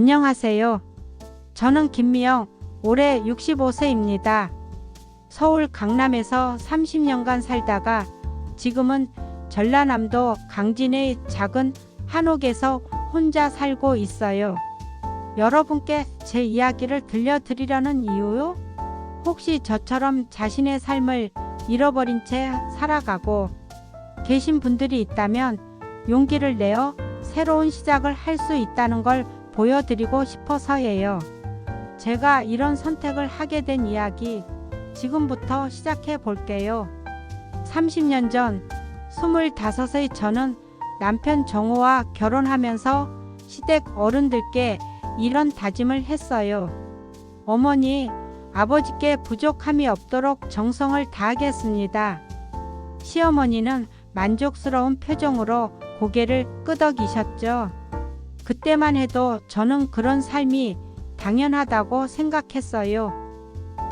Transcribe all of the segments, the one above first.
안녕하세요. 저는 김미영, 올해 65세입니다. 서울 강남에서 30년간 살다가 지금은 전라남도 강진의 작은 한옥에서 혼자 살고 있어요. 여러분께 제 이야기를 들려드리려는 이유요? 혹시 저처럼 자신의 삶을 잃어버린 채 살아가고 계신 분들이 있다면 용기를 내어 새로운 시작을 할 수 있다는 걸 보여드리고 싶어서예요. 제가 이런 선택을 하게 된 이야기 지금부터 시작해 볼게요. 30년 전 25의 저는 남편 정호와 결혼하면서 시댁 어른들께 이런 다짐을 했어요. 어머니, 아버지께 부족함이 없도록 정성을 다하겠습니다. 시어머니는 만족스러운 표정으로 고개를 끄덕이셨죠. 그때만 해도 저는 그런 삶이 당연하다고 생각했어요.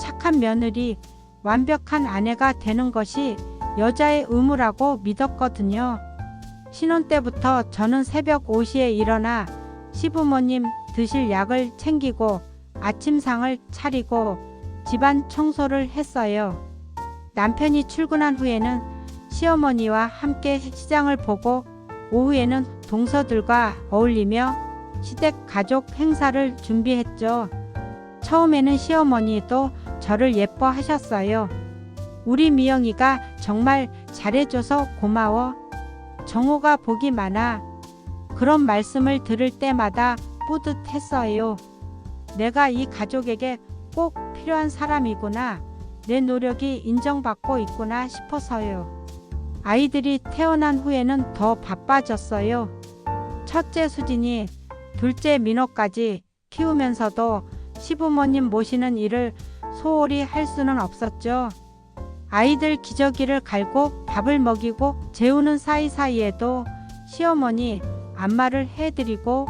착한 며느리, 완벽한 아내가 되는 것이 여자의 의무라고 믿었거든요. 신혼 때부터 저는 새벽 5시에 일어나 시부모님 드실 약을 챙기고 아침상을 차리고 집안 청소를 했어요. 남편이 출근한 후에는 시어머니와 함께 시장을 보고 오후에는 동서들과 어울리며 시댁 가족 행사를 준비했죠. 처음에는 시어머니도 저를 예뻐하셨어요. 우리 미영이가 정말 잘해줘서 고마워. 정호가 복이 많아. 그런 말씀을 들을 때마다 뿌듯했어요. 내가 이 가족에게 꼭 필요한 사람이구나. 내 노력이 인정받고 있구나 싶어서요. 아이들이 태어난 후에는 더 바빠졌어요. 첫째 수진이, 둘째 민호까지 키우면서도 시부모님 모시는 일을 소홀히 할 수는 없었죠. 아이들 기저귀를 갈고 밥을 먹이고 재우는 사이사이에도 시어머니 안마를 해드리고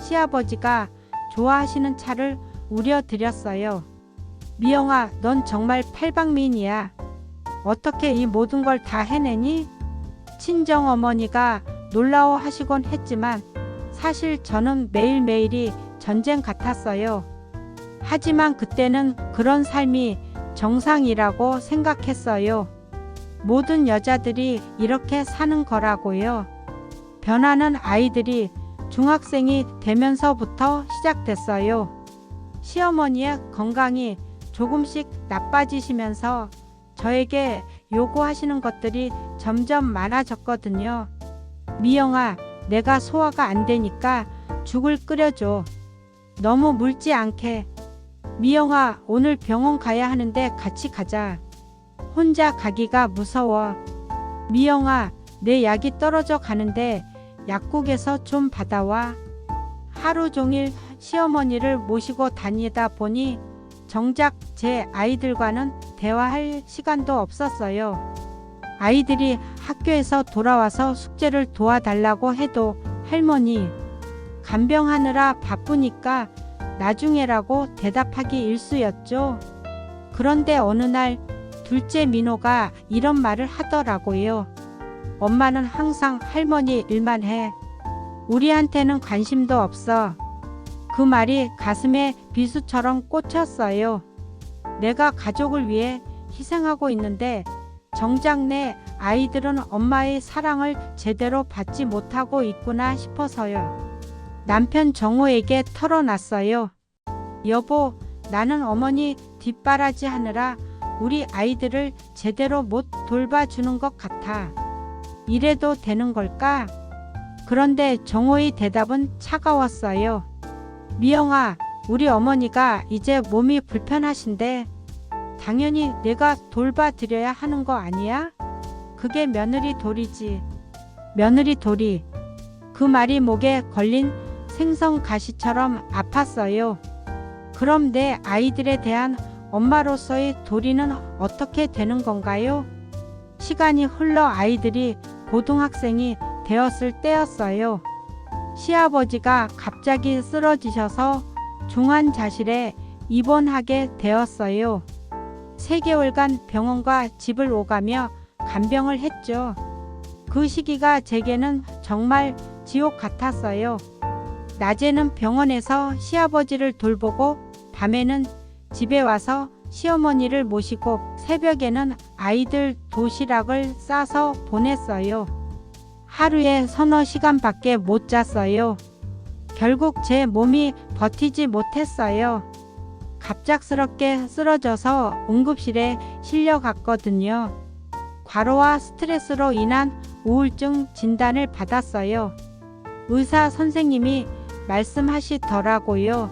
시아버지가 좋아하시는 차를 우려드렸어요. 미영아, 넌 정말 팔방미인이야. 어떻게 이 모든 걸 다 해내니? 친정 어머니가 놀라워 하시곤 했지만 사실 저는 매일매일이 전쟁 같았어요. 하지만 그때는 그런 삶이 정상이라고 생각했어요. 모든 여자들이 이렇게 사는 거라고요. 변화는 아이들이 중학생이 되면서부터 시작됐어요. 시어머니의 건강이 조금씩 나빠지시면서 저에게 요구하시는 것들이 점점 많아졌거든요. 미영아, 내가 소화가 안 되니까 죽을 끓여줘. 너무 묽지 않게. 미영아, 오늘 병원 가야 하는데 같이 가자. 혼자 가기가 무서워. 미영아, 내 약이 떨어져 가는데 약국에서 좀 받아와. 하루 종일 시어머니를 모시고 다니다 보니 정작 제 아이들과는 대화할 시간도 없었어요. 아이들이 학교에서 돌아와서 숙제를 도와달라고 해도 할머니, 간병하느라 바쁘니까 나중에라고 대답하기 일쑤였죠. 그런데 어느 날 둘째 민호가 이런 말을 하더라고요. 엄마는 항상 할머니 일만 해. 우리한테는 관심도 없어. 그 말이 가슴에 비수처럼 꽂혔어요. 내가 가족을 위해 희생하고 있는데 정작 내 아이들은 엄마의 사랑을 제대로 받지 못하고 있구나 싶어서요. 남편 정호에게 털어놨어요. 여보, 나는 어머니 뒷바라지 하느라 우리 아이들을 제대로 못 돌봐주는 것 같아. 이래도 되는 걸까? 그런데 정호의 대답은 차가웠어요. 미영아, 우리 어머니가 이제 몸이 불편하신데 당연히 내가 돌봐드려야 하는 거 아니야? 그게 며느리 도리지. 며느리 도리. 그 말이 목에 걸린 생선 가시처럼 아팠어요. 그럼 내 아이들에 대한 엄마로서의 도리는 어떻게 되는 건가요? 시간이 흘러 아이들이 고등학생이 되었을 때였어요. 시아버지가 갑자기 쓰러지셔서 중환자실에 입원하게 되었어요. 3개월간 병원과 집을 오가며 간병을 했죠. 그 시기가 제게는 정말 지옥 같았어요. 낮에는 병원에서 시아버지를 돌보고 밤에는 집에 와서 시어머니를 모시고 새벽에는 아이들 도시락을 싸서 보냈어요. 하루에 서너 시간밖에 못 잤어요. 결국 제 몸이 버티지 못했어요. 갑작스럽게 쓰러져서 응급실에 실려갔거든요. 과로와 스트레스로 인한 우울증 진단을 받았어요. 의사 선생님이 말씀하시더라고요.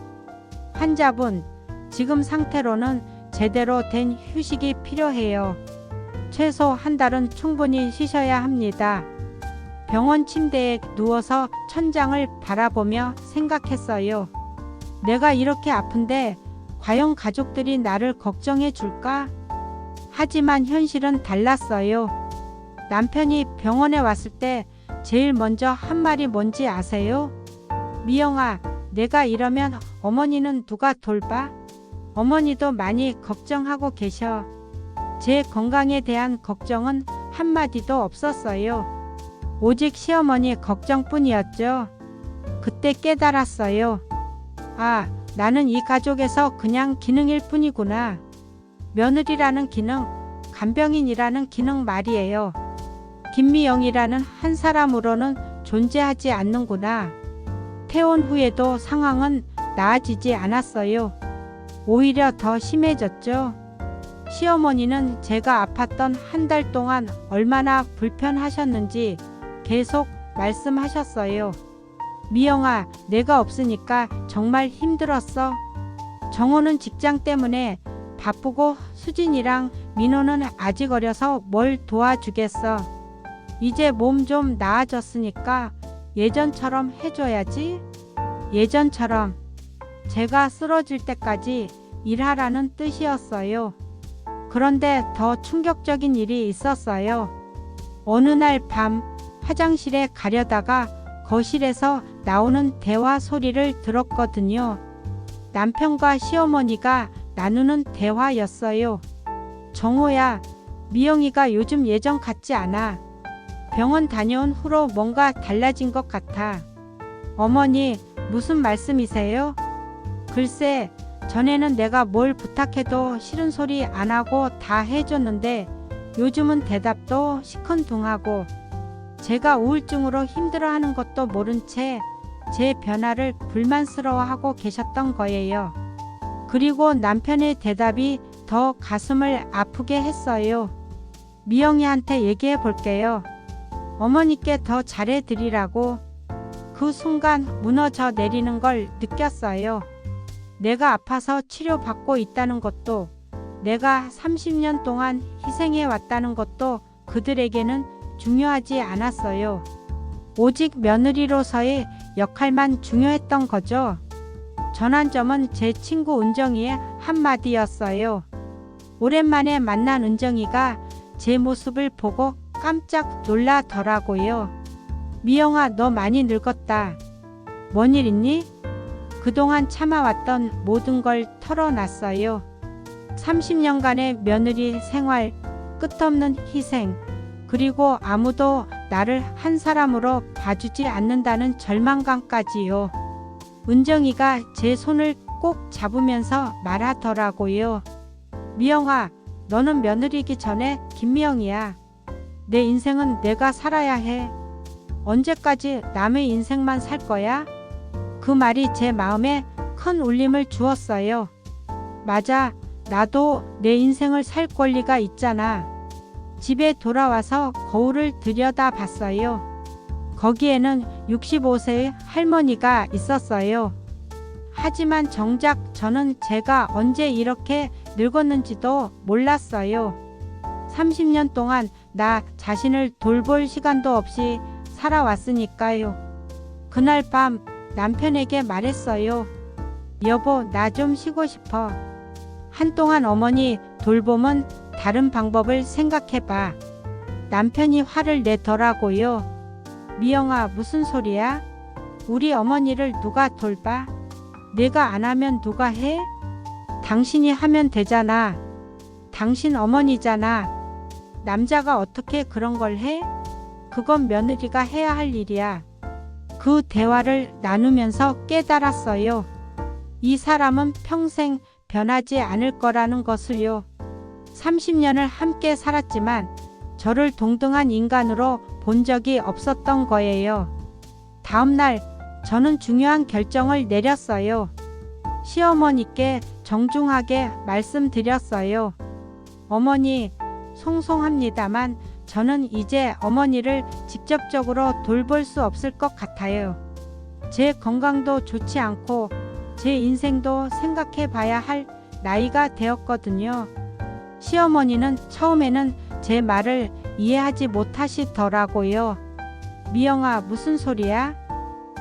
환자분, 지금 상태로는 제대로 된 휴식이 필요해요. 최소 한 달은 충분히 쉬셔야 합니다. 병원 침대에 누워서 천장을 바라보며 생각했어요. 내가 이렇게 아픈데 과연 가족들이 나를 걱정해 줄까? 하지만 현실은 달랐어요. 남편이 병원에 왔을 때 제일 먼저 한 말이 뭔지 아세요? 미영아, 내가 이러면 어머니는 누가 돌봐? 어머니도 많이 걱정하고 계셔. 제 건강에 대한 걱정은 한마디도 없었어요. 오직 시어머니 걱정뿐이었죠. 그때 깨달았어요. 아, 나는 이 가족에서 그냥 기능일 뿐이구나. 며느리라는 기능, 간병인이라는 기능 말이에요. 김미영이라는 한 사람으로는 존재하지 않는구나. 퇴원 후에도 상황은 나아지지 않았어요. 오히려 더 심해졌죠. 시어머니는 제가 아팠던 한 달 동안 얼마나 불편하셨는지 계속 말씀하셨어요. 미영아, 내가 없으니까 정말 힘들었어. 정호는 직장 때문에 바쁘고 수진이랑 민호는 아직 어려서 뭘 도와주겠어. 이제 몸 좀 나아졌으니까 예전처럼 해줘야지. 예전처럼 제가 쓰러질 때까지 일하라는 뜻이었어요. 그런데 더 충격적인 일이 있었어요. 어느 날 밤 화장실에 가려다가 거실에서 나오는 대화 소리를 들었거든요. 남편과 시어머니가 나누는 대화였어요. 정호야, 미영이가 요즘 예전 같지 않아. 병원 다녀온 후로 뭔가 달라진 것 같아. 어머니, 무슨 말씀이세요? 글쎄, 전에는 내가 뭘 부탁해도 싫은 소리 안 하고 다 해줬는데 요즘은 대답도 시큰둥하고 제가 우울증으로 힘들어하는 것도 모른 채 제 변화를 불만스러워하고 계셨던 거예요. 그리고 남편의 대답이 더 가슴을 아프게 했어요. 미영이한테 얘기해 볼게요. 어머니께 더 잘해드리라고 그 순간 무너져 내리는 걸 느꼈어요. 내가 아파서 치료받고 있다는 것도 내가 30년 동안 희생해 왔다는 것도 그들에게는 중요하지 않았어요. 오직 며느리로서의 역할만 중요했던 거죠. 전환점은 제 친구 은정이의 한마디였어요. 오랜만에 만난 은정이가 제 모습을 보고 깜짝 놀라더라고요. 미영아, 너 많이 늙었다. 뭔 일 있니? 그동안 참아왔던 모든 걸 털어놨어요. 30년간의 며느리 생활, 끝없는 희생, 그리고 아무도 나를 한 사람으로 봐주지 않는다는 절망감까지요. 은정이가 제 손을 꼭 잡으면서 말하더라고요. 미영아, 너는 며느리기 전에 김미영이야. 내 인생은 내가 살아야 해. 언제까지 남의 인생만 살 거야? 그 말이 제 마음에 큰 울림을 주었어요. 맞아, 나도 내 인생을 살 권리가 있잖아. 집에 돌아와서 거울을 들여다 봤어요. 거기에는 65세의 할머니가 있었어요. 하지만 정작 저는 제가 언제 이렇게 늙었는지도 몰랐어요. 30년 동안 나 자신을 돌볼 시간도 없이 살아왔으니까요. 그날 밤 남편에게 말했어요. 여보, 나 좀 쉬고 싶어. 한동안 어머니 돌봄은 다른 방법을 생각해봐. 남편이 화를 내더라고요. 미영아, 무슨 소리야? 우리 어머니를 누가 돌봐? 내가 안 하면 누가 해? 당신이 하면 되잖아. 당신 어머니잖아. 남자가 어떻게 그런 걸 해? 그건 며느리가 해야 할 일이야. 그그 대화를 나누면서 깨달았어요. 이 사람은 평생 변하지 않을 거라는 것을요. 30년을 함께 살았지만 저를 동등한 인간으로 본 적이 없었던 거예요. 다음 날 저는 중요한 결정을 내렸어요. 시어머니께 정중하게 말씀드렸어요. 어머니, 송송합니다만 저는 이제 어머니를 직접적으로 돌볼 수 없을 것 같아요. 제 건강도 좋지 않고 제 인생도 생각해 봐야 할 나이가 되었거든요. 시어머니는 처음에는 제 말을 이해하지 못하시더라고요. 미영아, 무슨 소리야?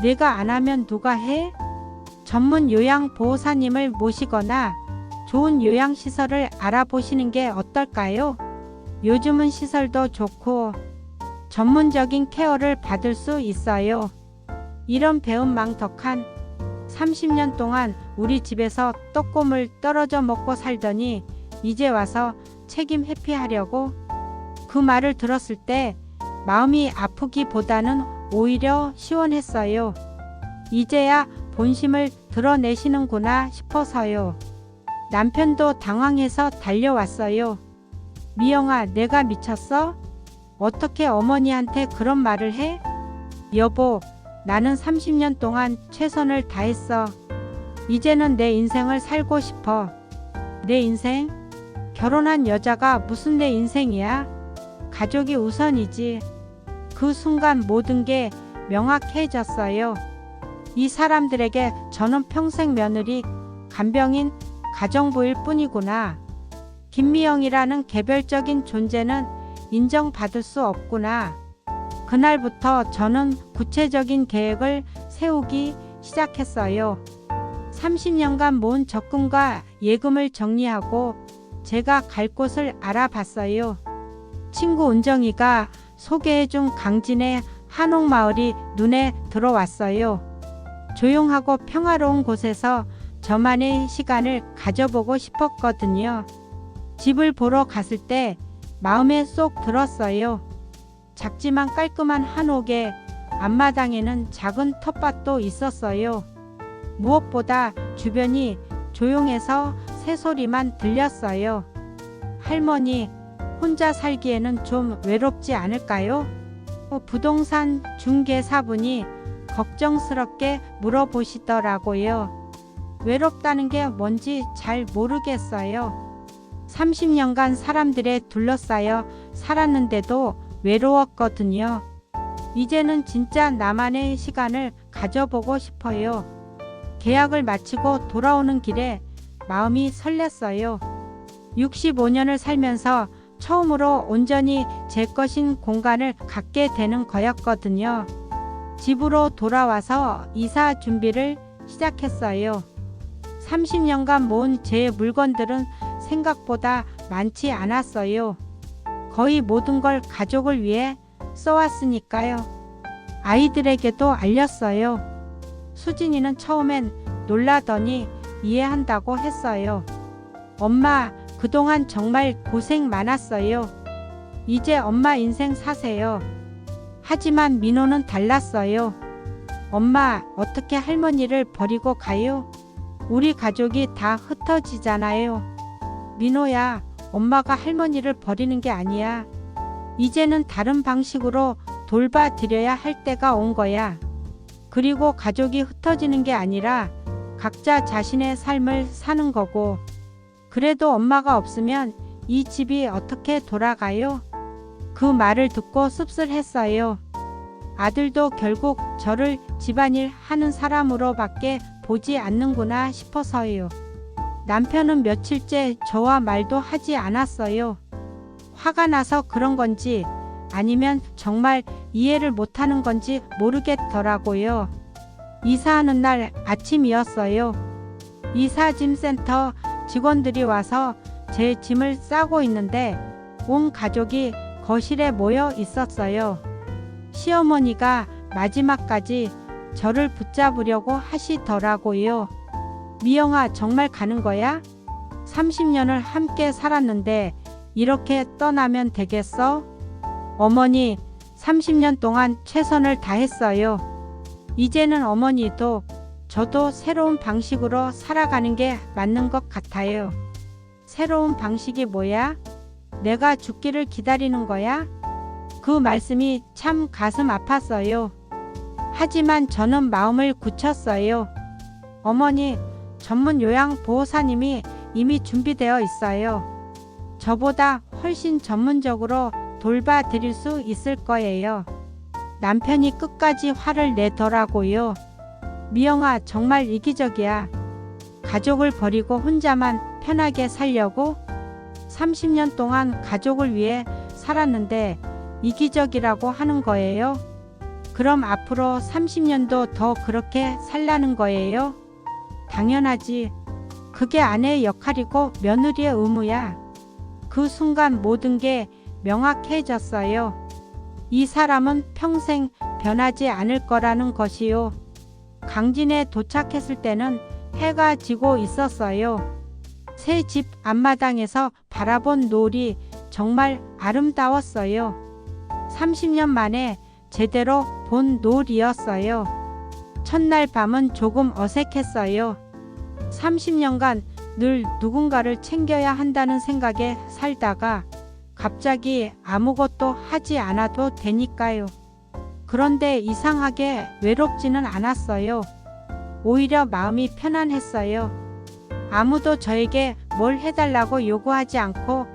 내가 안 하면 누가 해? 전문 요양보호사님을 모시거나 좋은 요양시설을 알아보시는 게 어떨까요? 요즘은 시설도 좋고 전문적인 케어를 받을 수 있어요. 이런 배움 망덕한 30년 동안 우리 집에서 떡고물 떨어져 먹고 살더니 이제 와서 책임 회피하려고 그 말을 들었을 때 마음이 아프기보다는 오히려 시원했어요. 이제야 본심을 드러내시는구나 싶어서요. 남편도 당황해서 달려왔어요. 미영아, 내가 미쳤어? 어떻게 어머니한테 그런 말을 해? 여보, 나는 30년 동안 최선을 다했어. 이제는 내 인생을 살고 싶어. 내 인생? 결혼한 여자가 무슨 내 인생이야? 가족이 우선이지. 그 순간 모든 게 명확해졌어요. 이 사람들에게 저는 평생 며느리, 간병인, 가정부일 뿐이구나. 김미영이라는 개별적인 존재는 인정받을 수 없구나. 그날부터 저는 구체적인 계획을 세우기 시작했어요. 30년간 모은 적금과 예금을 정리하고 제가 갈 곳을 알아봤어요. 친구 은정이가 소개해준 강진의 한옥마을이 눈에 들어왔어요. 조용하고 평화로운 곳에서 저만의 시간을 가져보고 싶었거든요. 집을 보러 갔을 때 마음에 쏙 들었어요. 작지만 깔끔한 한옥에 앞마당에는 작은 텃밭도 있었어요. 무엇보다 주변이 조용해서 새소리만 들렸어요. 할머니, 혼자 살기에는 좀 외롭지 않을까요? 어, 부동산 중개사분이 걱정스럽게 물어보시더라고요. 외롭다는 게 뭔지 잘 모르겠어요. 30년간 사람들에 둘러싸여 살았는데도 외로웠거든요. 이제는 진짜 나만의 시간을 가져보고 싶어요. 계약을 마치고 돌아오는 길에 마음이 설렜어요. 65년을 살면서 처음으로 온전히 제 것인 공간을 갖게 되는 거였거든요. 집으로 돌아와서 이사 준비를 시작했어요. 30년간 모은 제 물건들은 생각보다 많지 않았어요. 거의 모든 걸 가족을 위해 써왔으니까요. 아이들에게도 알렸어요. 수진이는 처음엔 놀라더니 이해한다고 했어요. 엄마, 그동안 정말 고생 많았어요. 이제 엄마 인생 사세요. 하지만 민호는 달랐어요. 엄마, 어떻게 할머니를 버리고 가요? 우리 가족이 다 흩어지잖아요. 민호야, 엄마가 할머니를 버리는 게 아니야. 이제는 다른 방식으로 돌봐드려야 할 때가 온 거야. 그리고 가족이 흩어지는 게 아니라 각자 자신의 삶을 사는 거고. 그래도 엄마가 없으면 이 집이 어떻게 돌아가요? 그 말을 듣고 씁쓸했어요. 아들도 결국 저를 집안일 하는 사람으로밖에 보지 않는구나 싶어서요. 남편은 며칠째 저와 말도 하지 않았어요. 화가 나서 그런 건지 아니면 정말 이해를 못하는 건지 모르겠더라고요. 이사하는 날 아침이었어요. 이사짐센터 직원들이 와서 제 짐을 싸고 있는데 온 가족이 거실에 모여 있었어요. 시어머니가 마지막까지 저를 붙잡으려고 하시더라고요. 미영아, 정말 가는 거야? 30년을 함께 살았는데 이렇게 떠나면 되겠어? 어머니, 30년 동안 최선을 다했어요. 이제는 어머니도 저도 새로운 방식으로 살아가는 게 맞는 것 같아요. 새로운 방식이 뭐야? 내가 죽기를 기다리는 거야? 그 말씀이 참 가슴 아팠어요. 하지만 저는 마음을 굳혔어요. 어머니, 전문 요양 보호사님이 이미 준비되어 있어요. 저보다 훨씬 전문적으로 돌봐 드릴 수 있을 거예요. 남편이 끝까지 화를 내더라고요. 미영아, 정말 이기적이야. 가족을 버리고 혼자만 편하게 살려고 30년 동안 가족을 위해 살았는데 이기적이라고 하는 거예요. 그럼 앞으로 30년도 더 그렇게 살라는 거예요? 당연하지. 그게 아내의 역할이고 며느리의 의무야. 그 순간 모든 게 명확해졌어요. 이 사람은 평생 변하지 않을 거라는 것이요. 강진에 도착했을 때는 해가 지고 있었어요. 새 집 앞마당에서 바라본 노을이 정말 아름다웠어요. 30년 만에 제대로 본 노을이었어요. 첫날 밤은 조금 어색했어요. 30년간 늘 누군가를 챙겨야 한다는 생각에 살다가 갑자기 아무것도 하지 않아도 되니까요. 그런데 이상하게 외롭지는 않았어요. 오히려 마음이 편안했어요. 아무도 저에게 뭘 해달라고 요구하지 않고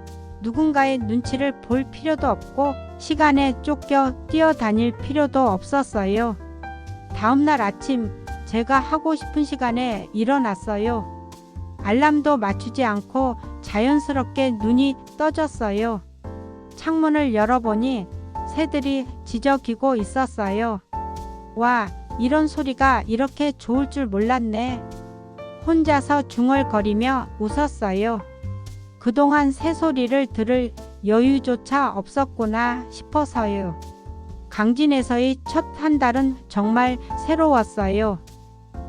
누군가의 눈치를 볼 필요도 없고 시간에 쫓겨 뛰어다닐 필요도 없었어요. 다음날 아침 제가 하고 싶은 시간에 일어났어요. 알람도 맞추지 않고 자연스럽게 눈이 떠졌어요. 창문을 열어보니 새들이 지저귀고 있었어요. 와, 이런 소리가 이렇게 좋을 줄 몰랐네. 혼자서 중얼거리며 웃었어요. 그동안 새소리를 들을 여유조차 없었구나 싶어서요. 강진에서의 첫 한 달은 정말 새로웠어요.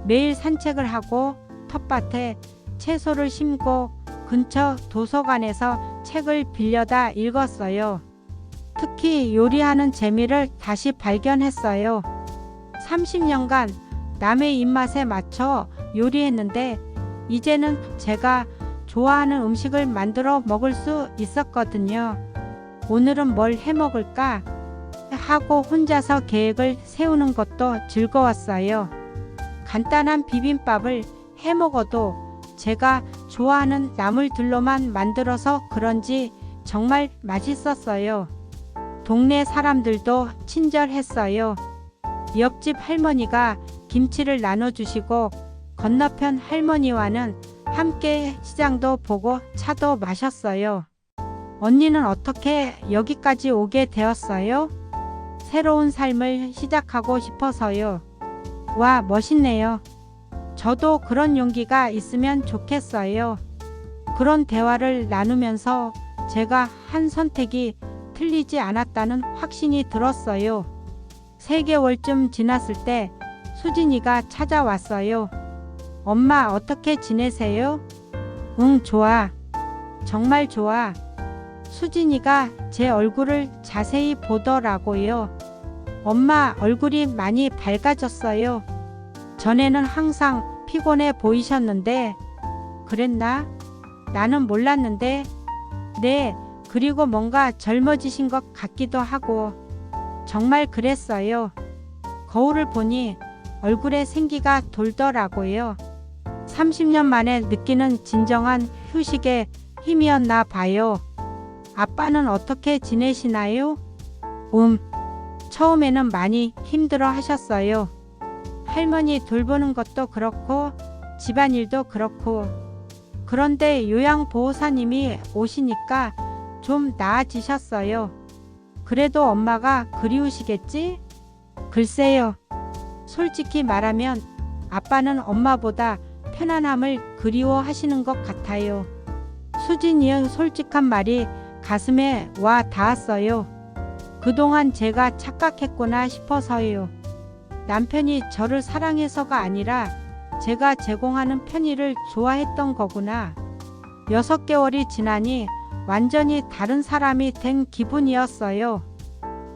매일 산책을 하고 텃밭에 채소를 심고 근처 도서관에서 책을 빌려다 읽었어요. 특히 요리하는 재미를 다시 발견했어요. 30년간 남의 입맛에 맞춰 요리했는데 이제는 제가 좋아하는 음식을 만들어 먹을 수 있었거든요. 오늘은 뭘 해 먹을까? 하고 혼자서 계획을 세우는 것도 즐거웠어요. 간단한 비빔밥을 해 먹어도 제가 좋아하는 나물들로만 만들어서 그런지 정말 맛있었어요. 동네 사람들도 친절했어요. 옆집 할머니가 김치를 나눠주시고 건너편 할머니와는 함께 시장도 보고 차도 마셨어요. 언니는 어떻게 여기까지 오게 되었어요? 새로운 삶을 시작하고 싶어서요. 와, 멋있네요. 저도 그런 용기가 있으면 좋겠어요. 그런 대화를 나누면서 제가 한 선택이 틀리지 않았다는 확신이 들었어요. 3개월쯤 지났을 때 수진이가 찾아왔어요. 엄마 어떻게 지내세요? 응, 좋아. 정말 좋아. 수진이가 제 얼굴을 자세히 보더라고요. 엄마 얼굴이 많이 밝아졌어요. 전에는 항상 피곤해 보이셨는데, 그랬나? 나는 몰랐는데, 네, 그리고 뭔가 젊어지신 것 같기도 하고, 정말 그랬어요. 거울을 보니 얼굴에 생기가 돌더라고요. 30년 만에 느끼는 진정한 휴식의 힘이었나 봐요. 아빠는 어떻게 지내시나요? 음, 처음에는 많이 힘들어 하셨어요. 할머니 돌보는 것도 그렇고, 집안일도 그렇고. 그런데 요양보호사님이 오시니까 좀 나아지셨어요. 그래도 엄마가 그리우시겠지? 글쎄요. 솔직히 말하면 아빠는 엄마보다 편안함을 그리워하시는 것 같아요. 수진이의 솔직한 말이 가슴에 와 닿았어요. 그동안 제가 착각했구나 싶어서요. 남편이 저를 사랑해서가 아니라 제가 제공하는 편의를 좋아했던 거구나. 여섯 개월이 지나니 완전히 다른 사람이 된 기분이었어요.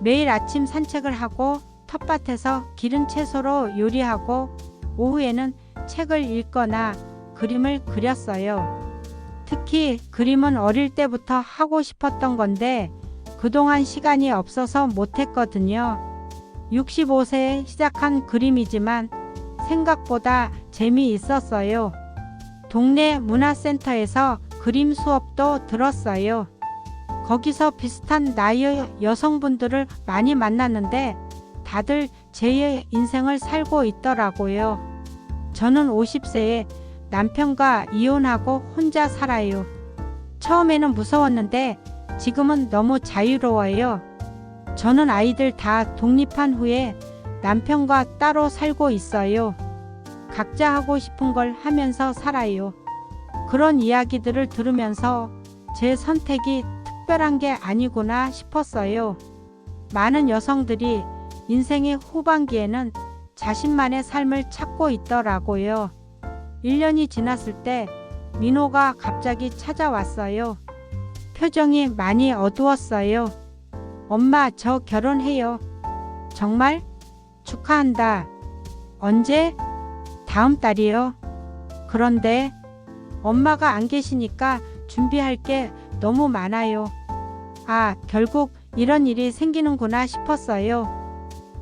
매일 아침 산책을 하고 텃밭에서 기른 채소로 요리하고 오후에는 책을 읽거나 그림을 그렸어요. 특히 그림은 어릴 때부터 하고 싶었던 건데 그동안 시간이 없어서 못했거든요. 65세에 시작한 그림이지만 생각보다 재미있었어요. 동네 문화센터에서 그림 수업도 들었어요. 거기서 비슷한 나이의 여성분들을 많이 만났는데 다들 제 인생을 살고 있더라고요. 저는 50세에 남편과 이혼하고 혼자 살아요. 처음에는 무서웠는데 지금은 너무 자유로워요. 저는 아이들 다 독립한 후에 남편과 따로 살고 있어요. 각자 하고 싶은 걸 하면서 살아요. 그런 이야기들을 들으면서 제 선택이 특별한 게 아니구나 싶었어요. 많은 여성들이 인생의 후반기에는 자신만의 삶을 찾고 있더라고요. 1년이 지났을 때 민호가 갑자기 찾아왔어요. 표정이 많이 어두웠어요. 엄마, 저 결혼해요. 정말? 축하한다. 언제? 다음 달이요. 그런데 엄마가 안 계시니까 준비할 게 너무 많아요. 아, 결국 이런 일이 생기는구나 싶었어요.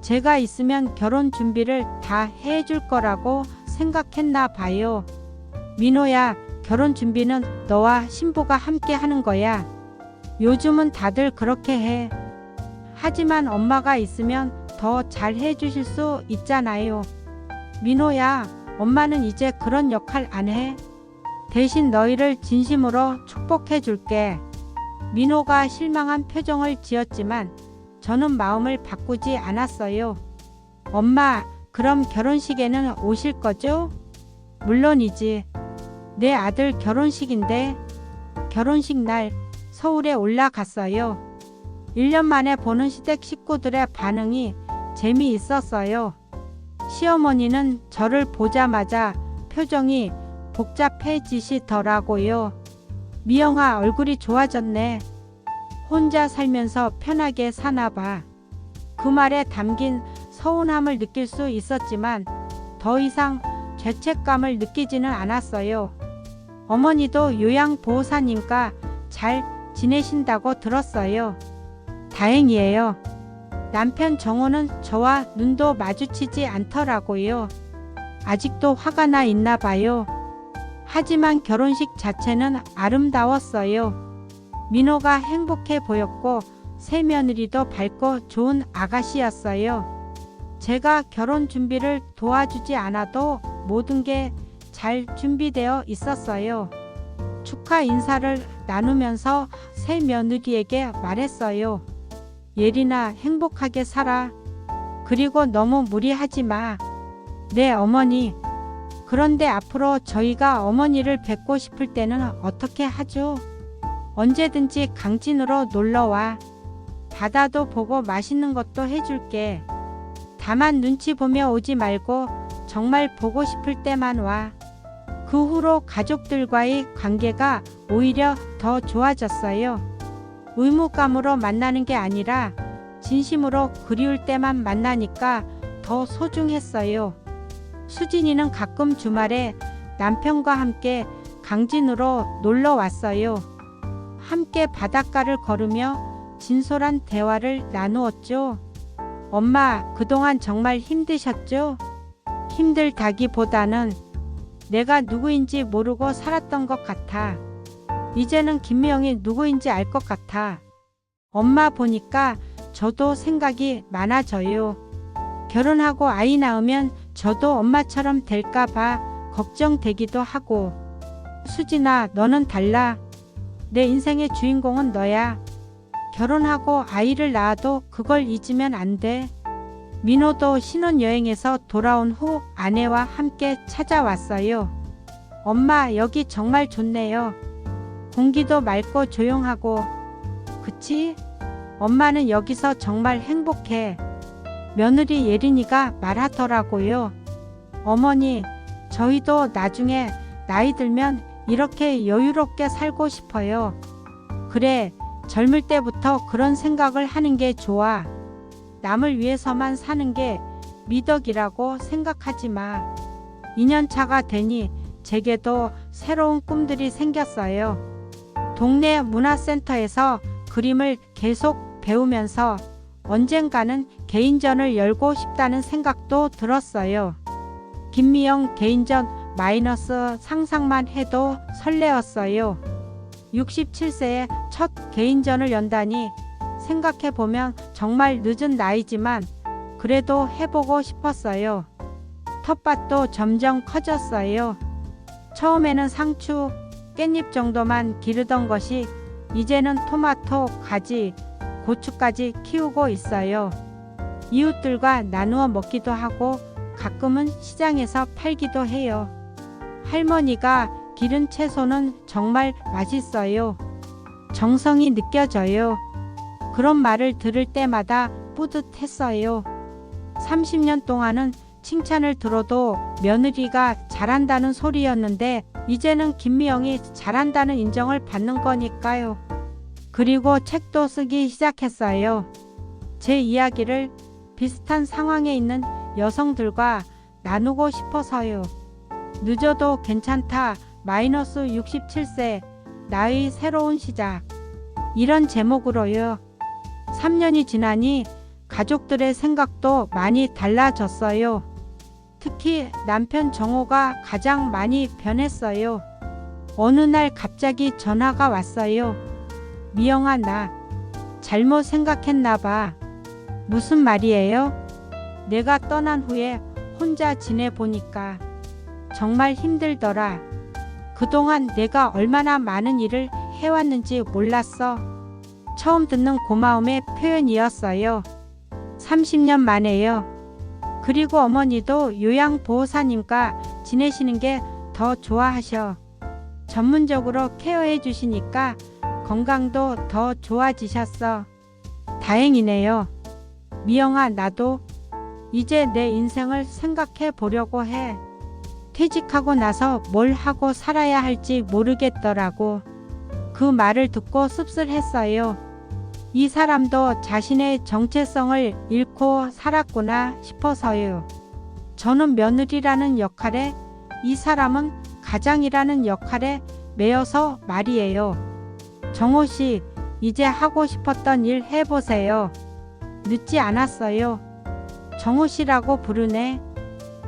제가 있으면 결혼 준비를 다 해줄 거라고 생각했나 봐요. 민호야, 결혼 준비는 너와 신부가 함께 하는 거야. 요즘은 다들 그렇게 해. 하지만 엄마가 있으면 더 잘 해주실 수 있잖아요. 민호야, 엄마는 이제 그런 역할 안 해. 대신 너희를 진심으로 축복해 줄게. 민호가 실망한 표정을 지었지만 저는 마음을 바꾸지 않았어요. 엄마, 그럼 결혼식에는 오실 거죠? 물론이지. 내 아들 결혼식인데 결혼식 날 서울에 올라갔어요. 1년 만에 보는 시댁 식구들의 반응이 재미있었어요. 시어머니는 저를 보자마자 표정이 복잡해지시더라고요. 미영아 얼굴이 좋아졌네. 혼자 살면서 편하게 사나 봐. 그 말에 담긴 서운함을 느낄 수 있었지만 더 이상 죄책감을 느끼지는 않았어요. 어머니도 요양보호사님과 잘 지내신다고 들었어요. 다행이에요. 남편 정호는 저와 눈도 마주치지 않더라고요. 아직도 화가 나 있나 봐요. 하지만 결혼식 자체는 아름다웠어요. 민호가 행복해 보였고 새 며느리도 밝고 좋은 아가씨였어요. 제가 결혼 준비를 도와주지 않아도 모든 게 잘 준비되어 있었어요. 축하 인사를 나누면서 새 며느리에게 말했어요. 예린아 행복하게 살아. 그리고 너무 무리하지 마. 네 어머니. 그런데 앞으로 저희가 어머니를 뵙고 싶을 때는 어떻게 하죠? 언제든지 강진으로 놀러와. 바다도 보고 맛있는 것도 해줄게. 다만 눈치 보며 오지 말고 정말 보고 싶을 때만 와. 그 후로 가족들과의 관계가 오히려 더 좋아졌어요. 의무감으로 만나는 게 아니라 진심으로 그리울 때만 만나니까 더 소중했어요. 수진이는 가끔 주말에 남편과 함께 강진으로 놀러 왔어요. 함께 바닷가를 걸으며 진솔한 대화를 나누었죠. 엄마, 그동안 정말 힘드셨죠? 힘들다기보다는 내가 누구인지 모르고 살았던 것 같아. 이제는 김미영이 누구인지 알 것 같아. 엄마 보니까 저도 생각이 많아져요. 결혼하고 아이 낳으면 저도 엄마처럼 될까봐 걱정되기도 하고. 수진아, 너는 달라. 내 인생의 주인공은 너야. 결혼하고 아이를 낳아도 그걸 잊으면 안 돼. 민호도 신혼여행에서 돌아온 후 아내와 함께 찾아왔어요. 엄마, 여기 정말 좋네요. 공기도 맑고 조용하고. 그치? 엄마는 여기서 정말 행복해. 며느리 예린이가 말하더라고요. 어머니, 저희도 나중에 나이 들면 이렇게 여유롭게 살고 싶어요. 그래, 젊을 때부터 그런 생각을 하는 게 좋아. 남을 위해서만 사는 게 미덕이라고 생각하지 마. 2년차가 되니 제게도 새로운 꿈들이 생겼어요. 동네 문화센터에서 그림을 계속 배우면서 언젠가는 개인전을 열고 싶다는 생각도 들었어요. 김미영 개인전 마이너스 상상만 해도 설레었어요. 67세에 첫 개인전을 연다니 생각해보면 정말 늦은 나이지만 그래도 해보고 싶었어요. 텃밭도 점점 커졌어요. 처음에는 상추, 깻잎 정도만 기르던 것이 이제는 토마토, 가지, 고추까지 키우고 있어요. 이웃들과 나누어 먹기도 하고 가끔은 시장에서 팔기도 해요. 할머니가 기른 채소는 정말 맛있어요. 정성이 느껴져요. 그런 말을 들을 때마다 뿌듯했어요. 30년 동안은 칭찬을 들어도 며느리가 잘한다는 소리였는데 이제는 김미영이 잘한다는 인정을 받는 거니까요. 그리고 책도 쓰기 시작했어요. 제 이야기를 비슷한 상황에 있는 여성들과 나누고 싶어서요. 늦어도 괜찮다. 마이너스 67세. 나의 새로운 시작. 이런 제목으로요. 3년이 지나니 가족들의 생각도 많이 달라졌어요. 특히 남편 정호가 가장 많이 변했어요. 어느 날 갑자기 전화가 왔어요. 미영아, 나 잘못 생각했나 봐. 무슨 말이에요? 내가 떠난 후에 혼자 지내보니까 정말 힘들더라. 그동안 내가 얼마나 많은 일을 해왔는지 몰랐어. 처음 듣는 고마움의 표현이었어요. 30년 만에요. 그리고 어머니도 요양보호사님과 지내시는 게 더 좋아하셔. 전문적으로 케어해 주시니까 건강도 더 좋아지셨어. 다행이네요. 미영아, 나도 이제 내 인생을 생각해 보려고 해. 퇴직하고 나서 뭘 하고 살아야 할지 모르겠더라고. 그 말을 듣고 씁쓸했어요. 이 사람도 자신의 정체성을 잃고 살았구나 싶어서요. 저는 며느리라는 역할에 이 사람은 가장이라는 역할에 매여서 말이에요. 정호 씨, 이제 하고 싶었던 일 해보세요. 늦지 않았어요. 정호 씨라고 부르네.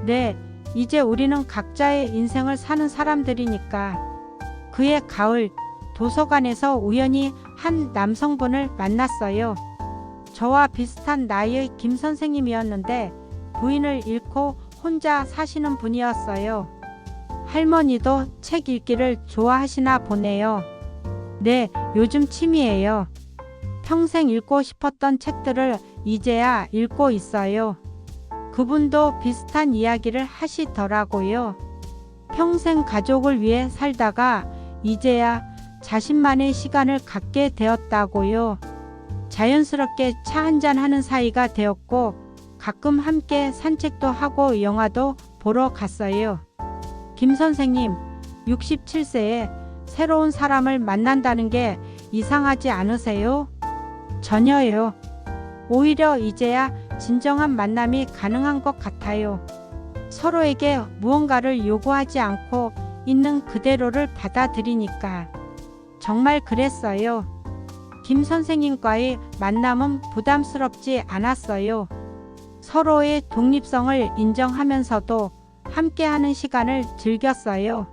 네, 이제 우리는 각자의 인생을 사는 사람들이니까. 그의 가을, 도서관에서 우연히 한 남성분을 만났어요. 저와 비슷한 나이의 김 선생님이었는데 부인을 잃고 혼자 사시는 분이었어요. 할머니도 책 읽기를 좋아하시나 보네요. 네, 요즘 취미예요. 평생 읽고 싶었던 책들을 이제야 읽고 있어요. 그분도 비슷한 이야기를 하시더라고요. 평생 가족을 위해 살다가 이제야 자신만의 시간을 갖게 되었다고요. 자연스럽게 차 한잔 하는 사이가 되었고 가끔 함께 산책도 하고 영화도 보러 갔어요. 김 선생님, 67세에 새로운 사람을 만난다는 게 이상하지 않으세요? 전혀요. 오히려 이제야 진정한 만남이 가능한 것 같아요. 서로에게 무언가를 요구하지 않고 있는 그대로를 받아들이니까. 정말 그랬어요. 김 선생님과의 만남은 부담스럽지 않았어요. 서로의 독립성을 인정하면서도 함께하는 시간을 즐겼어요.